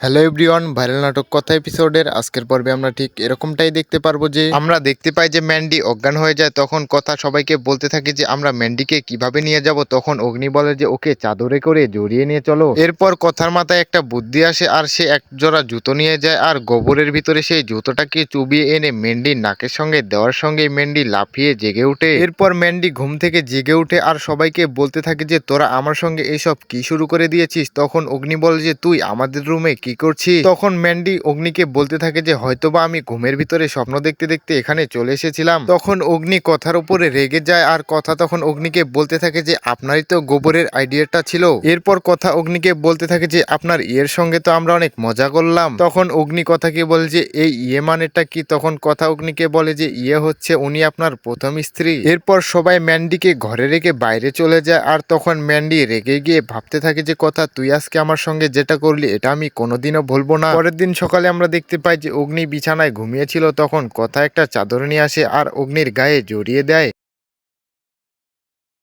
Hello everyone, viral নাটক কথা এপিসোডের আজকের পর্বে আমরা ঠিক এরকমটাই দেখতে পারব যে আমরা দেখতে পাই যে ম্যান্ডি অজ্ঞান হয়ে যায়, তখন কথা সবাইকে বলতে থাকে যে আমরা ম্যান্ডিকে কীভাবে নিয়ে যাব, তখন অগ্নি বলে যে ওকে চাদরে করে জড়িয়ে নিয়ে চলো। এরপর কথার মাথায় একটা বুদ্ধি আসে আর সে এক জোড়া জুতো নিয়ে যায় আর গোবরের ভিতরে সেই জুতোটাকে চুবিয়ে এনে মেন্ডির নাকের সঙ্গে দেওয়ার সঙ্গে মেন্ডি লাফিয়ে জেগে ওঠে। এরপর ম্যান্ডি ঘুম থেকে জেগে ওঠে আর সবাইকে বলতে থাকে যে তোরা আমার সঙ্গে এইসব কি শুরু করে দিয়েছিস? তখন অগ্নি বলে যে তুই আমাদের রুমে কি করছিস তখন ম্যান্ডি অগ্নিকে বলতে থাকে যে, হয়তোবা আমি ঘুমের ভিতরে স্বপ্ন দেখতে দেখতে এখানে চলে এসেছিলাম। তখন অগ্নি কথার উপরে রেগে যায়, আর কথা তখন অগ্নিকে বলতে থাকে যে, আপনারই তো গোবরের আইডিয়াটা ছিল। এরপর কথা অগ্নিকে বলতে থাকে যে, আপনার ইয়ের সঙ্গে তো আমরা অনেক মজা করলাম। তখন অগ্নি কথাকে বলে যে, এই ইয়ে মানেটা কি? তখন কথা অগ্নিকে বলে যে ইয়ে হচ্ছে উনি আপনার প্রথম স্ত্রী। এরপর সবাই ম্যান্ডিকে ঘরে রেখে বাইরে চলে যায়, আর তখন ম্যান্ডি রেগে গিয়ে ভাবতে থাকে যে, কথা তুই আজকে আমার সঙ্গে যেটা করলি, এটা আমি কোনোদিনও ভুলবো না। পরের দিন সকালে আমরা দেখতে পাই যে অগ্নি বিছানায় ঘুমিয়েছিল, তখন কথা একটা চাদর নিয়ে আসে আর অগ্নির গায়ে জড়িয়ে দেয়।